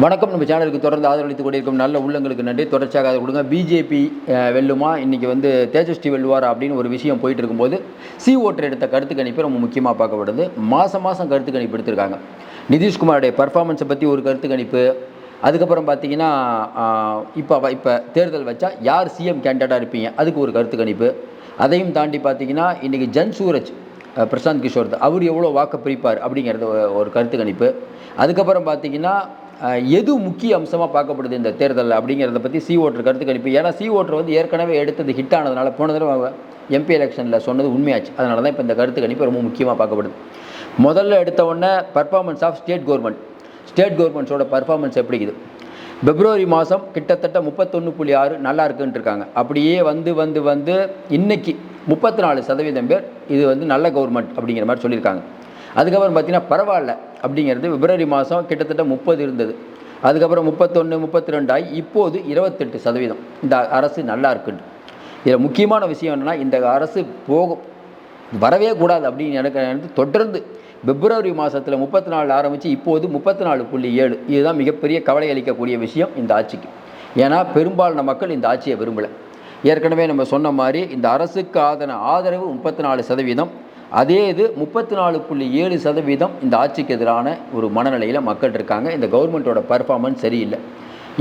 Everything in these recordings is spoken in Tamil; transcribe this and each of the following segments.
வணக்கம். நம்ம சேனலுக்கு தொடர்ந்து ஆதரவளித்து கொண்டிருக்கும் நல்ல உள்ளங்களுக்கு நன்றி. தொடர்ச்சியாக அதை கொடுங்க. பிஜேபி வெல்லுமா? இன்றைக்கி வந்து தேஜஸ்வி வெல்லுவார் அப்படின்னு ஒரு விஷயம் போயிட்டு இருக்கும்போது சி ஓட்டர் எடுத்த கருத்து கணிப்பு ரொம்ப முக்கியமாக பார்க்கப்படுது. மாதம் மாதம் கருத்து கணிப்பு எடுத்திருக்காங்க. நிதிஷ்குமாருடைய பர்ஃபார்மன்ஸை பற்றி ஒரு கருத்து கணிப்பு. அதுக்கப்புறம் பார்த்தீங்கன்னா இப்போ இப்போ தேர்தல் வச்சா யார் சிஎம் கேண்டிடேட்டாக இருப்பீங்க? அதுக்கு ஒரு கருத்து கணிப்பு. அதையும் தாண்டி பார்த்தீங்கன்னா இன்றைக்கி ஜன் சூரஜ் பிரசாந்த் கிஷோர் அவர் எவ்வளோ வாக்கு பிரிப்பார் அப்படிங்கிறது ஒரு- கருத்து கணிப்பு. அதுக்கப்புறம் பார்த்தீங்கன்னா எது முக்கிய அம்சமாக பார்க்கப்படுது இந்த தேர்தலில் அப்படிங்கிறத பற்றி சி ஓட்டர் கருத்து கணிப்பு. ஏன்னா சி ஓட்டர் வந்து ஏற்கனவே எடுத்தது ஹிட் ஆனதுனால போன தடவை எம்பி எலெக்ஷனில் சொன்னது உண்மையாச்சு. அதனால தான் இப்போ இந்த கருத்து கணிப்பு ரொம்ப முக்கியமாக பார்க்கப்படுது. முதல்ல எடுத்த உடனே performance of state government state கவர்மெண்ட்ஸோட performance எப்படி இருக்குது? பிப்ரவரி மாதம் கிட்டத்தட்ட முப்பத்தொன்று புள்ளி ஆறு நல்லா இருக்குன்ட்டு இருக்காங்க அப்படியே வந்து வந்து வந்து இன்றைக்கி முப்பத்தி நாலு சதவீதம் பேர் இது வந்து நல்ல கவர்மெண்ட் அப்படிங்கிற மாதிரி சொல்லியிருக்காங்க. அதுக்கப்புறம் பார்த்திங்கன்னா பரவாயில்ல அப்படிங்கிறது பிப்ரவரி மாதம் கிட்டத்தட்ட முப்பது இருந்தது. அதுக்கப்புறம் முப்பத்தொன்று முப்பத்தி ரெண்டு ஆகி இப்போது இருபத்தெட்டு சதவீதம். இந்த அரசு நல்லா இருக்குன்னு. இதில் முக்கியமான விஷயம் என்னென்னா இந்த அரசு போகும். வரவே கூடாது அப்படின்னு எனக்கு எனக்கு தொடர்ந்து பிப்ரவரி மாதத்தில் முப்பத்தி நாலு ஆரம்பித்து இப்போது முப்பத்தி நாலு புள்ளி ஏழு. இதுதான் மிகப்பெரிய கவலை அளிக்கக்கூடிய விஷயம் இந்த ஆட்சிக்கு. ஏன்னா பெரும்பாலான மக்கள் இந்த ஆட்சியை விரும்பலை. ஏற்கனவே நம்ம சொன்ன மாதிரி இந்த அரசுக்கு ஆதன ஆதரவு முப்பத்தி நாலு சதவீதம். அதே இது முப்பத்தி நாலு புள்ளி ஏழு சதவீதம் இந்த ஆட்சிக்கு எதிரான ஒரு மனநிலையில் மக்கள் இருக்காங்க. இந்த கவர்மெண்ட்டோட பர்ஃபார்மன்ஸ் சரியில்லை.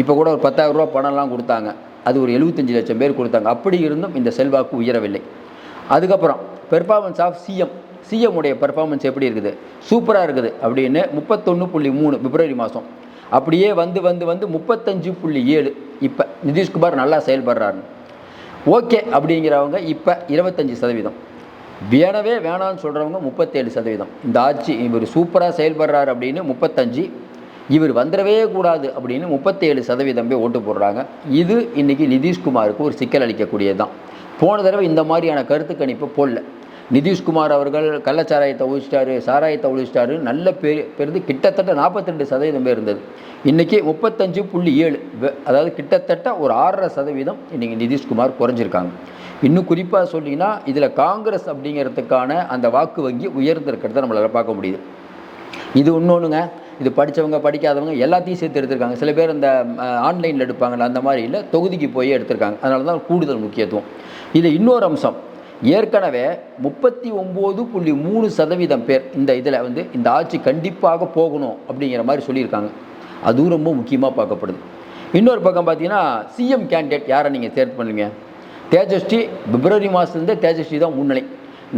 இப்போ கூட ஒரு பத்தாயிரம் ரூபா பணம்லாம் கொடுத்தாங்க. அது ஒரு எழுபத்தஞ்சு லட்சம் பேர் கொடுத்தாங்க. அப்படி இருந்தும் இந்த செல்வாக்கு உயரவில்லை. அதுக்கப்புறம் பெர்ஃபார்மன்ஸ் ஆஃப் சிஎம் சிஎம் உடைய பெர்ஃபார்மன்ஸ் எப்படி இருக்குது? சூப்பராக இருக்குது அப்படின்னு முப்பத்தொன்று புள்ளி மூணு பிப்ரவரி மாதம் அப்படியே வந்து வந்து வந்து முப்பத்தஞ்சு புள்ளி ஏழு. இப்போ நிதிஷ்குமார் நல்லா செயல்படுறாருன்னு ஓகே அப்படிங்கிறவங்க இப்போ இருபத்தஞ்சி சதவீதம். வேணவே வேணான்னு சொல்கிறவங்க முப்பத்தேழு சதவீதம். இந்த ஆட்சி இவர் சூப்பராக செயல்படுறாரு அப்படின்னு முப்பத்தஞ்சு. இவர் வந்துடவே கூடாது அப்படின்னு முப்பத்தேழு சதவீதம் போய் ஓட்டு போடுறாங்க. இது இன்றைக்கி நிதிஷ்குமாருக்கு ஒரு சிக்கல் அளிக்கக்கூடியது தான் போன தடவை இந்த மாதிரியான கருத்து கணிப்பு போடல. நிதிஷ்குமார் அவர்கள் கள்ளச்சாராயத்தை ஒழிச்சிட்டாரு சாராயத்தை ஒழிச்சிட்டாரு நல்ல பெரு பெருந்து கிட்டத்தட்ட நாற்பத்தி ரெண்டு சதவீதம் பேர் இருந்தது. இன்றைக்கி முப்பத்தஞ்சு புள்ளி ஏழு அதாவது கிட்டத்தட்ட ஒரு ஆறரை சதவீதம் இன்றைக்கி நிதிஷ்குமார் குறைஞ்சிருக்காங்க. இன்னும் குறிப்பாக சொன்னீங்கன்னா இதில் காங்கிரஸ் அப்படிங்கிறதுக்கான அந்த வாக்கு வங்கி உயர்ந்திருக்கிறத நம்மளால் பார்க்க முடியுது. இது இன்னொன்றுங்க இது படித்தவங்க படிக்காதவங்க எல்லாத்தையும் சேர்த்து எடுத்திருக்காங்க. சில பேர் இந்த ஆன்லைனில் எடுப்பாங்கல்ல அந்த மாதிரி இல்லை தொகுதிக்கு போய் எடுத்திருக்காங்க. அதனால தான் கூடுதல் முக்கியத்துவம். இதில் இன்னொரு அம்சம். ஏற்கனவே முப்பத்தி ஒம்பது புள்ளி மூணு சதவீதம் பேர் இந்த இதில் வந்து இந்த ஆட்சி கண்டிப்பாக போகணும் அப்படிங்கிற மாதிரி சொல்லியிருக்காங்க. அதுவும் ரொம்ப முக்கியமாக பார்க்கப்படுது. இன்னொரு பக்கம் பார்த்தீங்கன்னா சிஎம் கேண்டிடேட் யாரை நீங்கள் தேர்வு பண்ணுவீங்க? தேஜஸ்வி பிப்ரவரி மாதத்துலேருந்தே தேஜஸ்வி தான் முன்னிலை.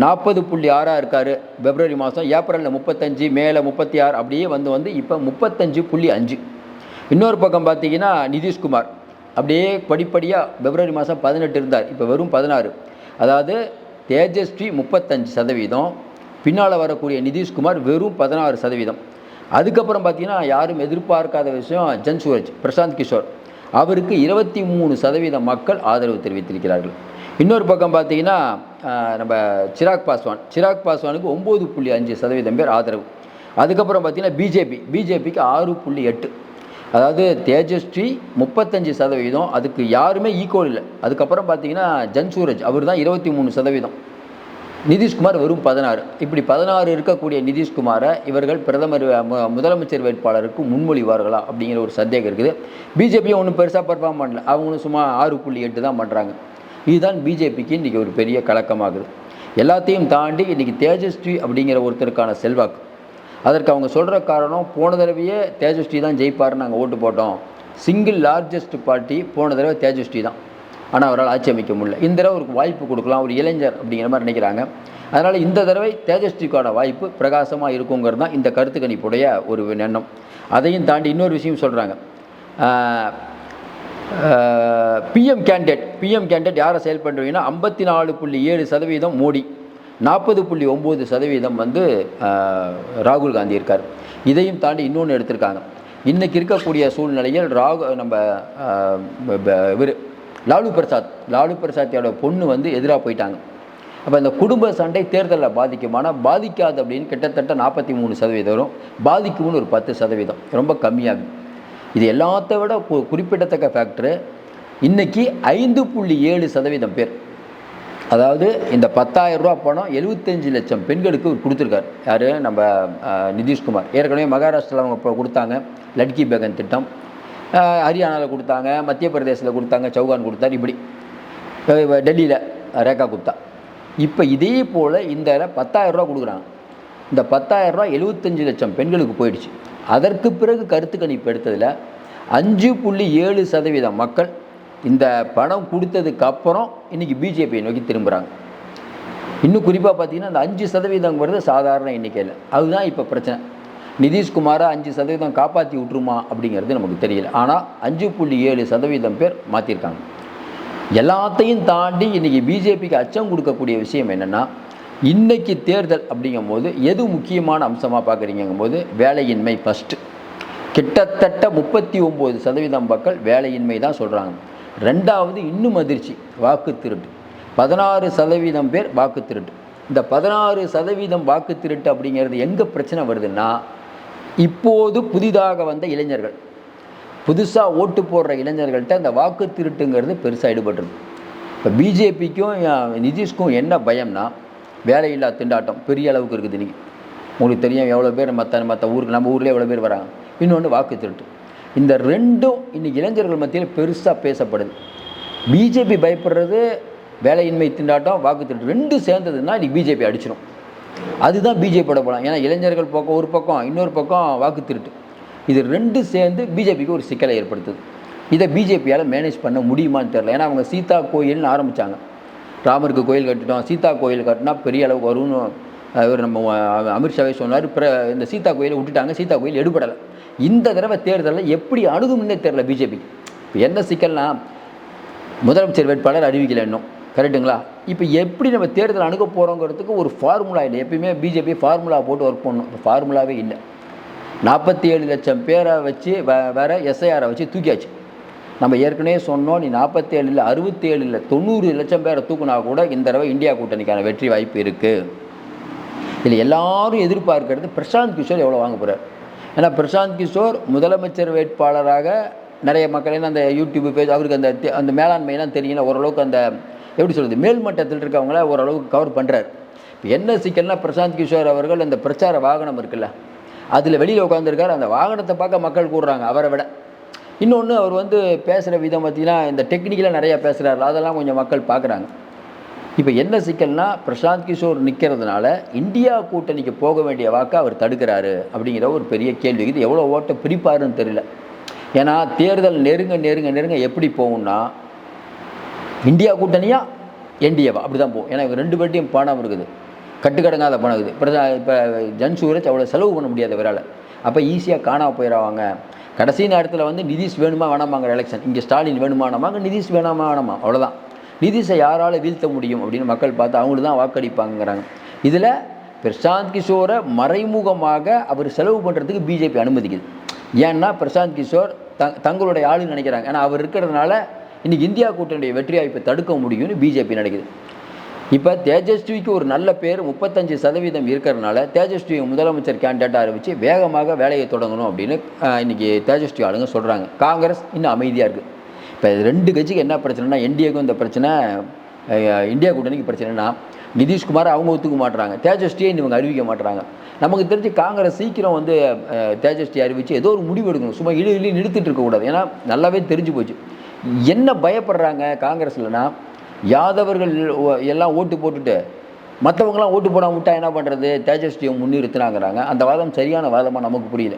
நாற்பது புள்ளி ஆறாக இருக்கார் பிப்ரவரி மாதம் ஏப்ரலில் முப்பத்தஞ்சு மேலே முப்பத்தி ஆறு அப்படியே வந்து வந்து இப்போ முப்பத்தஞ்சு புள்ளி அஞ்சு. இன்னொரு பக்கம் பார்த்தீங்கன்னா நிதிஷ்குமார். அப்படியே படிப்படியாக பிப்ரவரி மாதம் பதினெட்டு இருந்தார். இப்போ வெறும் பதினாறு. அதாவது தேஜஸ்வி முப்பத்தஞ்சு சதவீதம். பின்னால் வரக்கூடிய நிதிஷ்குமார் வெறும் பதினாறு சதவீதம். அதுக்கப்புறம் பார்த்தீங்கன்னா யாரும் எதிர்பார்க்காத விஷயம் ஜன் சூரஜ் பிரசாந்த் கிஷோர். அவருக்கு இருபத்தி மூணு சதவீதம் மக்கள் ஆதரவு தெரிவித்திருக்கிறார்கள். இன்னொரு பக்கம் பார்த்தீங்கன்னா நம்ம சிராக் பாஸ்வான். சிராக் பாஸ்வானுக்கு ஒம்பது புள்ளி அஞ்சு சதவீதம் பேர் ஆதரவு. அதுக்கப்புறம் பார்த்தீங்கன்னா பிஜேபி. பிஜேபிக்கு ஆறு புள்ளி எட்டு. அதாவது தேஜஸ்வி முப்பத்தஞ்சு சதவீதம். அதுக்கு யாருமே ஈக்குவல் இல்லை. அதுக்கப்புறம் பார்த்தீங்கன்னா ஜன்சூரஜ் அவர் தான் இருபத்தி மூணு சதவீதம். நிதிஷ்குமார் வெறும் பதினாறு. இப்படி பதினாறு இருக்கக்கூடிய நிதிஷ்குமாரை இவர்கள் பிரதமர் முதலமைச்சர் வேட்பாளருக்கு முன்மொழிவார்களா அப்படிங்கிற ஒரு சந்தேகம் இருக்குது. பிஜேபியும் ஒன்றும் பெருசாக பர்ஃபார்ம் பண்ணல. அவங்களும் சும்மா ஆறு புள்ளி எட்டு தான் பண்ணுறாங்க இதுதான் பிஜேபிக்கு இன்றைக்கி ஒரு பெரிய கலக்கமாகுது. எல்லாத்தையும் தாண்டி இன்றைக்கி தேஜஸ்வி அப்படிங்கிற ஒருத்தருக்கான செல்வாக்கு. அதற்கு அவங்க சொல்கிற காரணம் போன தடவையே தேஜஸ்வி தான் ஜெயிப்பார்னு நாங்கள் ஓட்டு போட்டோம். சிங்கிள் லார்ஜஸ்ட் பார்ட்டி போன தடவை தேஜஸ்வி தான். ஆனால் அவரால் ஆட்சி அமைக்க முடியல. இந்த தடவை ஒரு வாய்ப்பு கொடுக்கலாம் ஒரு இளைஞர் அப்படிங்கிற மாதிரி நினைக்கிறாங்க. அதனால் இந்த தடவை தேஜஸ்விக்கான வாய்ப்பு பிரகாசமாக இருக்குங்கிறது தான் இந்த கருத்து கணிப்புடைய ஒரு எண்ணம். அதையும் தாண்டி இன்னொரு விஷயம் சொல்கிறாங்க பிஎம் கேண்டிடேட் பிஎம் கேண்டிடேட் யாரை செயல் பண்ணுறீங்கன்னா ஐம்பத்தி நாலு புள்ளி ஏழு சதவீதம் மோடி நாற்பது புள்ளி ஒம்பது சதவீதம் வந்து ராகுல் காந்தி இருக்கார். இதையும் தாண்டி இன்னொன்று எடுத்திருக்காங்க. இன்றைக்கி இருக்கக்கூடிய சூழ்நிலையில் ராகு நம்ம இவர் லாலு பிரசாத் லாலு பிரசாத்தியோட பொண்ணு வந்து எதிராக போயிட்டாங்க. அப்போ இந்த குடும்ப சண்டை தேர்தலில் பாதிக்குமானா பாதிக்காது அப்படின்னு கிட்டத்தட்ட நாற்பத்தி மூணு சதவீதம் வரும் பாதிக்கும்னு ஒரு பத்து சதவீதம் ரொம்ப கம்மியாகும் இது எல்லாத்த விட குறிப்பிடத்தக்க ஃபேக்டரு இன்னைக்கு ஐந்து புள்ளி ஏழு சதவீதம் பேர். அதாவது இந்த பத்தாயிரம் ரூபா பணம் எழுபத்தஞ்சு லட்சம் பெண்களுக்கு கொடுத்துருக்காரு. யார்? நம்ம நிதிஷ்குமார். ஏற்கனவே மகாராஷ்டிராவில் அவங்க இப்போ கொடுத்தாங்க. லட்கி பேகன் திட்டம். ஹரியானாவில் கொடுத்தாங்க மத்திய பிரதேசத்தில் கொடுத்தாங்க சௌகான் கொடுத்தார் இப்படி. டெல்லியில் ரேகா குப்தா. இப்போ இதே போல் இந்த பத்தாயிரரூவா கொடுக்குறாங்க இந்த பத்தாயிரரூவா எழுபத்தஞ்சு லட்சம் பெண்களுக்கு போயிடுச்சு. அதற்கு பிறகு கருத்து கணிப்பு எடுத்ததில் அஞ்சு புள்ளி ஏழு சதவீதம் மக்கள் இந்த பணம் கொடுத்ததுக்கு அப்புறம் இன்றைக்கி பிஜேபியை நோக்கி திரும்புகிறாங்க இன்னும் குறிப்பாக பார்த்தீங்கன்னா அந்த அஞ்சு சதவீதங்கிறது சாதாரண எண்ணிக்கையில். அதுதான் இப்போ பிரச்சனை. நிதிஷ்குமாரை அஞ்சு சதவீதம் காப்பாற்றி விட்டுருமா அப்படிங்கிறது நமக்கு தெரியல. ஆனால் அஞ்சு புள்ளி ஏழு சதவீதம் பேர் மாற்றிருக்காங்க எல்லாத்தையும் தாண்டி இன்றைக்கி பிஜேபிக்கு அச்சம் கொடுக்கக்கூடிய விஷயம் என்னென்னா இன்னைக்கு தேர்தல் அப்படிங்கும்போது எது முக்கியமான அம்சமாக பார்க்குறீங்கும் போது வேலையின்மை ஃபஸ்ட்டு கிட்டத்தட்ட முப்பத்தி ஒம்பது சதவீதம் மக்கள் வேலையின்மை தான் சொல்கிறாங்க ரெண்டாவது இன்னும் அதிர்ச்சி வாக்கு திருட்டு. பதினாறு சதவீதம் பேர் வாக்கு திருட்டு. இந்த பதினாறு சதவீதம் வாக்கு திருட்டு அப்படிங்கிறது எங்கே பிரச்சனை வருதுன்னா இப்போது புதிதாக வந்த இளைஞர்கள் புதுசாக ஓட்டு போடுற இளைஞர்கள்ட்ட அந்த வாக்கு திருட்டுங்கிறது பெருசாக ஈடுபட்டுருக்கு இப்போ பிஜேபிக்கும் நிதிஷ்க்கும் என்ன பயம்னா வேலையில்லா திண்டாட்டம் பெரிய அளவுக்கு இருக்குது இன்றைக்கி உங்களுக்கு தெரியும் எவ்வளோ பேர் மற்ற மற்ற ஊருக்கு நம்ம ஊர்லேயே எவ்வளோ பேர் வராங்க. இன்னொன்று வாக்கு திருட்டு. இந்த ரெண்டும் இன்னைக்கு இளைஞர்கள் மத்தியில் பெருசாக பேசப்படுது. பிஜேபி பயப்படுறது வேலையின்மை திண்டாட்டம் வாக்கு திருட்டு. ரெண்டும் சேர்ந்ததுன்னா இன்றைக்கி பிஜேபி அடிச்சிடும் அதுதான் பிஜேபியோட பலம் ஏன்னா இளைஞர்கள் பக்கம் ஒரு பக்கம் இன்னொரு பக்கம் வாக்கு திருட்டு. இது ரெண்டு சேர்ந்து பிஜேபிக்கு ஒரு சிக்கலை ஏற்படுத்துது. இதை பிஜேபியால் மேனேஜ் பண்ண முடியுமான்னு தெரில ஏன்னா அவங்க சீதா கோயில்னு ஆரம்பித்தாங்க ராமருக்கு கோயில் கட்டிட்டோம். சீதா கோயில் கட்டினா பெரிய அளவுக்கு வரும்னு அவர் நம்ம அமித்ஷாவே சொன்னார். பிற இந்த சீதா கோயிலை விட்டுட்டாங்க. சீதா கோயில் எடுபடலை. இந்த தடவை தேர்தலில் எப்படி அணுகும்னே தெரில பிஜேபி இப்போ என்ன சிக்கல்னா முதலமைச்சர் வேட்பாளர் அறிவிக்கலை இன்னும். கரெக்டுங்களா? இப்போ எப்படி நம்ம தேர்தல் அணுக போகிறோங்கிறதுக்கு ஒரு ஃபார்முலா இல்லை. எப்பயுமே பிஜேபி ஃபார்முலா போட்டு ஒர்க் பண்ணணும். இப்போ ஃபார்முலாவே இல்லை. நாற்பத்தி ஏழு லட்சம் பேரை வச்சு வே வேறு எஸ்ஐஆரை வச்சு தூக்கியாச்சு. நம்ம ஏற்கனவே சொன்னோம் நீ நாற்பத்தேழு இல்லை அறுபத்தேழு இல்லை தொண்ணூறு லட்சம் பேரை தூக்குனா கூட இந்த தடவை இந்தியா கூட்டணிக்கான வெற்றி வாய்ப்பு இருக்குது இதில் எல்லாரும் எதிர்பார்க்கறது பிரசாந்த் கிஷோர் எவ்வளோ வாங்க போகிறார் ஏன்னா பிரசாந்த் கிஷோர் முதலமைச்சர் வேட்பாளராக நிறைய மக்கள் அந்த யூடியூப் பேஜ் அவருக்கு அந்த அந்த மேலாண்மையெல்லாம் தெரியல ஓரளவுக்கு அந்த எப்படி சொல்கிறது மேல்மட்டத்தில் இருக்கவங்கள ஓரளவுக்கு கவர் பண்ணுறாரு இப்போ என்ன சிக்கல்னா பிரசாந்த் கிஷோர் அவர்கள் அந்த பிரச்சார வாகனம் இருக்குல்ல அதில் வெளியில் உட்காந்துருக்காரு அந்த வாகனத்தை பார்க்க மக்கள் கூடுறாங்க அவரை விட. இன்னொன்று அவர் வந்து பேசுகிற விதம் பார்த்தீங்கன்னா இந்த டெக்னிக்கலாக நிறையா பேசுகிறாரு அதெல்லாம் கொஞ்சம் மக்கள் பார்க்குறாங்க இப்போ என்ன சிக்கல்னா பிரசாந்த் கிஷோர் நிற்கிறதுனால இந்தியா கூட்டணிக்கு போக வேண்டிய வாக்கை அவர் தடுக்கிறாரு அப்படிங்கிற ஒரு பெரிய கேள்வி. இது எவ்வளோ ஓட்டை பிரிப்பாருன்னு தெரியல. ஏன்னா தேர்தல் நெருங்க நெருங்க நெருங்க எப்படி போகும்னா இந்தியா கூட்டணியாக என்டிஏவா அப்படி தான் போகும். ஏன்னா ரெண்டு பேர்ட்டையும் பணம் இருக்குது. கட்டுக்கடங்காத பணம் இருக்குது பிரதா இப்போ ஜன் சூரஜ் அவ்வளோ செலவு பண்ண முடியாது இவரால். அப்போ ஈஸியாக காணாமல் போயிடுவாங்க. கடைசி நேரத்தில் வந்து நிதிஷ் வேணுமா வேணாமாங்கிற எலெக்ஷன் இங்கே ஸ்டாலின் வேணுமானமாங்க நிதிஷ் வேணாமா வேணாமா. அவ்வளோதான் நிதிஷை யாரால் வீழ்த்த முடியும் அப்படின்னு மக்கள் பார்த்து அவங்களுக்கு தான் வாக்களிப்பாங்கிறாங்க இதில் பிரசாந்த் கிஷோரை மறைமுகமாக அவர் செலவு பண்ணுறதுக்கு பிஜேபி அனுமதிக்குது. ஏன்னா பிரசாந்த் கிஷோர் த தங்களுடைய ஆளுன்னு நினைக்கிறாங்க. ஏன்னா அவர் இருக்கிறதுனால இன்றைக்கி இந்தியா கூட்டணியுடைய வெற்றி வாய்ப்பை தடுக்க முடியும்னு பிஜேபி நினைக்குது. இப்போ தேஜஸ்விக்கு ஒரு நல்ல பேர் முப்பத்தஞ்சு சதவீதம் இருக்கிறதுனால தேஜஸ்வி முதலமைச்சர் கேண்டிடேட்டாக அறிவித்து வேகமாக வேலையை தொடங்கணும் அப்படின்னு இன்றைக்கி தேஜஸ்வி ஆளுங்க சொல்கிறாங்க காங்கிரஸ் இன்னும் அமைதியாக இருக்குது இப்போ ரெண்டு கட்சிக்கு என்ன பிரச்சனைனா என்டிஏக்கும் இந்த பிரச்சனை இந்தியா கூட்டணிக்கு பிரச்சனைனா நிதிஷ்குமார் அவங்க ஒத்துக்க மாட்டுறாங்க தேஜஸ்வியை இவங்க அறிவிக்க மாட்டுறாங்க நமக்கு தெரிஞ்சு காங்கிரஸ் சீக்கிரம் வந்து தேஜஸ்வி அறிவித்து ஏதோ ஒரு முடிவு எடுக்கணும். சும்மா இழு இழு நிறுத்திட்டு இருக்கக்கூடாது. ஏன்னா நல்லாவே தெரிஞ்சு போச்சு. என்ன பயப்படுறாங்க காங்கிரஸ்லனா யாதவர்கள் எல்லாம் ஓட்டு போட்டுட்டு மற்றவங்களாம் ஓட்டு போடாம விட்டா என்ன பண்ணுறது தேஜஸ்வியை முன்னிறுத்தினாங்கிறாங்க. அந்த வாதம் சரியான வாதமாக நமக்கு புரியல.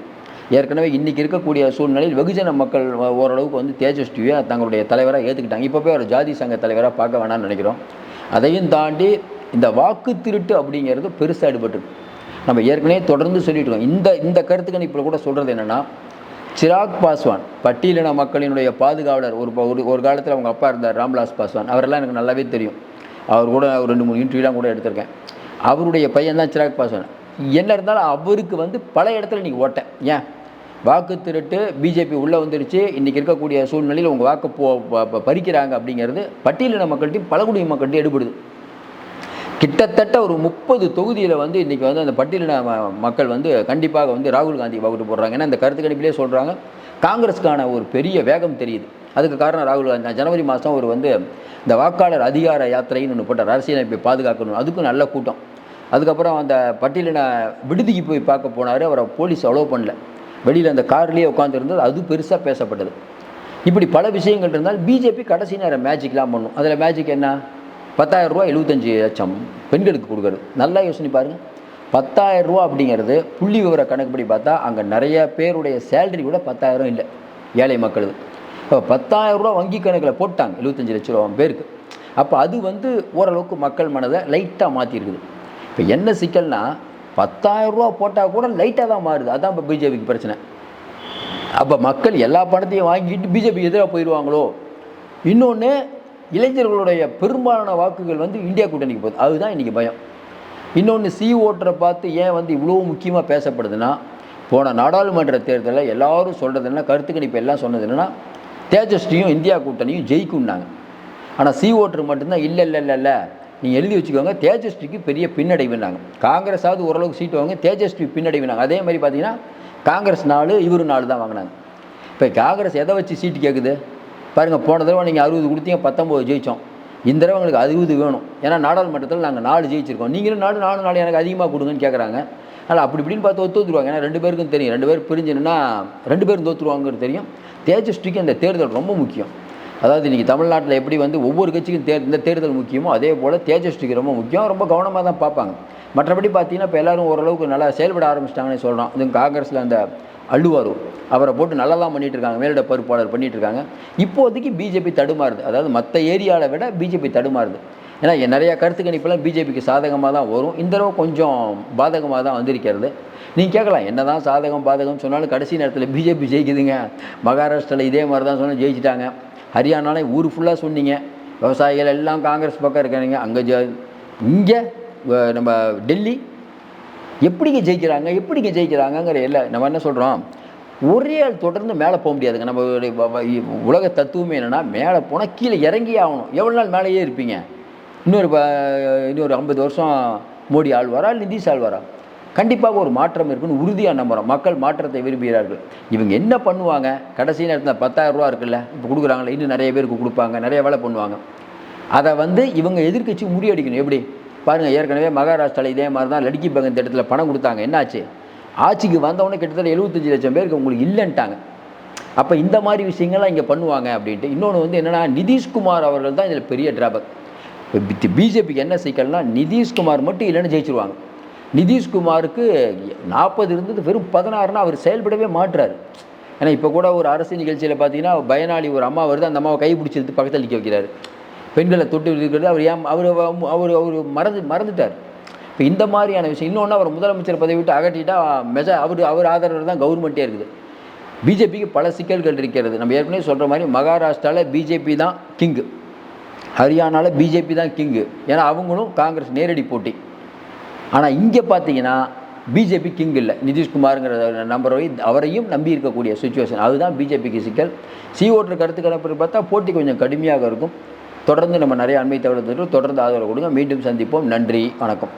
ஏற்கனவே இன்றைக்கி இருக்கக்கூடிய சூழ்நிலையில் வெகுஜன மக்கள் ஓ- ஓரளவுக்கு வந்து தேஜஸ்வியை தங்களுடைய தலைவராக ஏற்றுக்கிட்டாங்க இப்போ போய் ஒரு ஜாதி சங்க தலைவராக பார்க்க வேணாம்னு நினைக்கிறோம். அதையும் தாண்டி இந்த வாக்கு திருட்டு அப்படிங்கிறது பெருசாக ஈடுபட்டுருக்கு. நம்ம ஏற்கனவே தொடர்ந்து சொல்லிட்டு இருக்கோம். இந்த இந்த கருத்து இப்போ கூட சொல்கிறது என்னென்னா சிராக் பாஸ்வான் பட்டியலின மக்களினுடைய பாதுகாவலர். ஒரு ஒரு ஒரு காலத்தில் அவங்க அப்பா இருந்தார் ராம்விலாஸ் பாஸ்வான். அவரெல்லாம் எனக்கு நல்லாவே தெரியும். அவர் கூட ஒரு ரெண்டு மூணு இன்டர்வியூலாம் கூட எடுத்திருக்கேன். அவருடைய பையன் தான் சிராக் பாஸ்வான். என்ன இருந்தாலும் அவருக்கு வந்து பல இடத்துல நீங்கள் ஓட்டேன் ஏன்? வாக்கு திருட்டு பிஜேபி உள்ளே வந்துருச்சு. இன்றைக்கி இருக்கக்கூடிய சூழ்நிலையில் உங்கள் வாக்கு போ ப- பறிக்கிறாங்க அப்படிங்கிறது பட்டியலின மக்கள்கிட்டையும் பழங்குடியின மக்கள்கிட்டையும் எடுபடுது. கிட்டத்தட்ட ஒரு முப்பது தொகுதியில் வந்து இன்றைக்கி வந்து அந்த பட்டியலின ம- மக்கள் வந்து கண்டிப்பாக வந்து ராகுல் காந்தி வாக்கு போடுறாங்க. ஏன்னா இந்த கருத்து கணிப்பிலே சொல்கிறாங்க காங்கிரஸுக்கான ஒரு பெரிய வேகம் தெரியுது. அதுக்கு காரணம் ராகுல் காந்தி. ஜனவரி மாதம் ஒரு வந்து இந்த வாக்காளர் அதிகார யாத்திரைன்னு ஒன்று போட்டார். அரசியலமைப்பை பாதுகாக்கணும் அதுக்கும் நல்ல கூட்டம். அதுக்கப்புறம் அந்த பட்டியலின விடுதிக்கு போய் பார்க்க போனார். அவரை போலீஸ் அலோவ் பண்ணல. வெளியில் அந்த கார்லேயே உட்காந்துருந்தது அது பெருசாக பேசப்பட்டது. இப்படி பல விஷயங்கள் இருந்தால் பிஜேபி கடைசி நேரம் மேஜிக்லாம் பண்ணும். அதில் மேஜிக் என்ன? பத்தாயிரம் ரூபா எழுபத்தஞ்சி லட்சம் பெண்களுக்கு கொடுக்குறது. நல்லா யோசனை பாருங்கள் பத்தாயிரம் ரூபா அப்படிங்கிறது புள்ளி விவர கணக்குப்படி பார்த்தா அங்கே நிறைய பேருடைய சேலரி கூட பத்தாயிரம் இல்லை. ஏழை மக்களுக்கு. இப்போ பத்தாயிரம் ரூபா வங்கி கணக்கில் போட்டாங்க. எழுபத்தஞ்சு லட்ச ரூபா பேருக்கு. அப்போ அது வந்து ஓரளவுக்கு மக்கள் மனதை லைட்டாக மாற்றிருக்குது இப்போ என்ன சிக்கல்னா பத்தாயிரம் ரூபா போட்டால் கூட லைட்டாக தான் மாறுது. அதான் இப்போ பிஜேபிக்கு பிரச்சனை. அப்போ மக்கள் எல்லா பணத்தையும் வாங்கிட்டு பிஜேபி எதிராக போயிடுவாங்களோ இன்னொன்று இளைஞர்களுடைய பெரும்பாலான வாக்குகள் வந்து இந்தியா கூட்டணிக்கு போகுது. அதுதான் இன்றைக்கி பயம். இன்னொன்று சி ஓட்டரை பார்த்து ஏன் வந்து இவ்வளோ முக்கியமாக பேசப்படுதுன்னா போன நாடாளுமன்ற தேர்தலில் எல்லாரும் சொல்கிறது என்ன கருத்து கணிப்பு எல்லாம் சொன்னது என்னென்னா தேஜஸ்ரீயும் இந்தியா கூட்டணியும் ஜெயிக்கும்னாங்க. ஆனால் சி ஓட்டர் மட்டும்தான் இல்லை இல்லை இல்லை இல்லை நீங்கள் எழுதி வச்சுக்கோங்க தேஜஸ்விக்கு பெரிய பின்னடைவுனாங்க. காங்கிரஸாவது ஓரளவுக்கு சீட்டு வாங்க தேஜஸ்வி பின்னடைவுனாங்க. அதே மாதிரி பார்த்தீங்கன்னா காங்கிரஸ் நாலு இவரு நாலு தான் வாங்கினாங்க. இப்போ காங்கிரஸ் எதை வச்சு சீட்டு கேட்குது பாருங்கள் போன தடவை நீங்கள் அறுபது கொடுத்தீங்க பத்தொம்போது ஜெயித்தோம் இந்த தடவை எங்களுக்கு அறுபது வேணும். ஏன்னா நாடாளுமன்றத்தில் நாங்கள் நாலு ஜெயிச்சிருக்கோம். நீங்களும் நாலு நாலு நாலு எனக்கு அதிகமாக கொடுங்கன்னு கேட்குறாங்க ஆனால் அப்படி இப்படின்னு பார்த்து ஒத்து வந்துருவாங்க ஏன்னா ரெண்டு பேருக்கும் தெரியும். ரெண்டு பேர் பிரிஞ்சுன்னா ரெண்டு பேரும் தோற்றுருவாங்கிறது தெரியும். தேஜஸ்விக்கு அந்த தேர்தல் ரொம்ப முக்கியம். அதாவது இன்றைக்கி தமிழ்நாட்டில் எப்படி வந்து ஒவ்வொரு கட்சிக்கும் தேர் இந்த தேர்தல் முக்கியமோ அதே போல் தேஜஸ்விக்கு ரொம்ப முக்கியம். ரொம்ப கவனமாக தான் பார்ப்பாங்க. மற்றபடி பார்த்தீங்கன்னா இப்போ எல்லோரும் ஓரளவுக்கு நல்லா செயல்பட ஆரம்பிச்சிட்டாங்கன்னு சொல்கிறோம் இது காங்கிரஸில் அந்த அழுவார்? அவரை போட்டு நல்லா தான் பண்ணிகிட்டு இருக்காங்க மேலிட பொறுப்பாளர் பண்ணிட்டு இருக்காங்க இப்போதைக்கு பிஜேபி தடுமாறுது. அதாவது மற்ற ஏரியாவை விட பிஜேபி தடுமாறுது. ஏன்னா நிறையா கருத்து கணிப்பெல்லாம் பிஜேபிக்கு சாதகமாக தான் வரும். இந்த தடவை கொஞ்சம் பாதகமாக தான் வந்திருக்கிறது. நீங்கள் கேட்கலாம் என்ன தான் சாதகம் பாதகம் சொன்னாலும் கடைசி நேரத்தில் பிஜேபி ஜெயிக்குதுங்க. மகாராஷ்டிராவில் இதே மாதிரி தான் சொன்னால் ஜெயிச்சிட்டாங்க. ஹரியானாலே ஊர் ஃபுல்லாக சொன்னீங்க. விவசாயிகள் எல்லாம் காங்கிரஸ் பக்கம் இருக்கானுங்க அங்கே ஜ இங்கே நம்ம டெல்லி எப்படிங்க ஜெயிக்கிறாங்க எப்படிங்க ஜெயிக்கிறாங்கங்கிற இல்லை நம்ம என்ன சொல்கிறோம் ஒரே ஆள் தொடர்ந்து மேலே போக முடியாதுங்க. நம்ம உலக தத்துவமே என்னென்னா மேலே போனால் கீழே இறங்கியே ஆகணும். எவ்வளோ நாள் மேலேயே இருப்பீங்க? இன்னொரு இன்னொரு ஐம்பது வருஷம் மோடி ஆழ்வாரா நிதிஷ் ஆழ்வாரா கண்டிப்பாக ஒரு மாற்றம் இருக்குன்னு உறுதியாக நம்புகிறோம் மக்கள் மாற்றத்தை விரும்புகிறார்கள். இவங்க என்ன பண்ணுவாங்க? கடைசி நேரத்தில் பத்தாயிரம் ரூபா இருக்குல்ல இப்போ கொடுக்குறாங்களே இன்னும் நிறைய பேருக்கு கொடுப்பாங்க நிறைய வேலை பண்ணுவாங்க. அதை வந்து இவங்க எதிர்க்கட்சி முறியடிக்கணும். எப்படி? பாருங்கள் ஏற்கனவே மகாராஷ்டிராவில் இதே மாதிரி தான் லடுக்கி பகன் திட்டத்தில் பணம் கொடுத்தாங்க. என்னாச்சு? ஆட்சிக்கு வந்தவொடனே கிட்டத்தட்ட எழுபத்தஞ்சு லட்சம் பேருக்கு உங்களுக்கு இல்லைன்ட்டாங்க. அப்போ இந்த மாதிரி விஷயங்கள்லாம் இங்கே பண்ணுவாங்க அப்படின்ட்டு. இன்னொன்று வந்து என்னென்னா நிதிஷ்குமார் அவர்கள் தான் இதில் பெரிய டிராபக் இப்போ பிஜேபிக்கு என்ன சிக்கல்னா நிதிஷ்குமார் மட்டும் இல்லைன்னு ஜெயிச்சிருவாங்க. நிதிஷ்குமாருக்கு நாற்பது இருந்தது வெறும் பதினாறுனா அவர் செயல்படவே மாட்டுறாரு ஏன்னா இப்போ கூட ஒரு அரசு நிகழ்ச்சியில் பார்த்தீங்கன்னா பயனாளி ஒரு அம்மா வருது அந்த அம்மாவை கை பிடிச்சிருந்து பக்கத்தில் நிற்க வைக்கிறாரு. பெண்களை தொட்டு இருக்கிறது அவர் ஏன் அவர் அவர் அவர் மறந்து மறந்துட்டார். இப்போ இந்த மாதிரியான விஷயம் இன்னொன்று அவர் முதலமைச்சர் பதவி விட்டு அகட்டிட்டா மெஜ அவர் அவர் ஆதரவு தான் கவர்மெண்ட்டே இருக்குது. பிஜேபிக்கு பல சிக்கல்கள் இருக்கிறது. நம்ம ஏற்கனவே சொல்கிற மாதிரி மகாராஷ்டிராவில் பிஜேபி தான் கிங்கு ஹரியானாவில் பிஜேபி தான் கிங்கு ஏன்னா அவங்களும் காங்கிரஸ் நேரடி போட்டி. ஆனால் இங்கே பார்த்தீங்கன்னா பிஜேபி கிங் இல்லை. நிதிஷ்குமாருங்கிற நம்பரை அவரையும் நம்பி இருக்கக்கூடிய சுச்சுவேஷன் அதுதான் பிஜேபிக்கு சிக்கல். சி ஓட்டர் கருத்து பார்த்தா போட்டி கொஞ்சம் கடுமையாக இருக்கும். தொடர்ந்து நம்ம நிறைய அண்மை தகவல் தொடர்ந்து ஆதரவு கொடுங்க. மீண்டும் சந்திப்போம். நன்றி. வணக்கம்.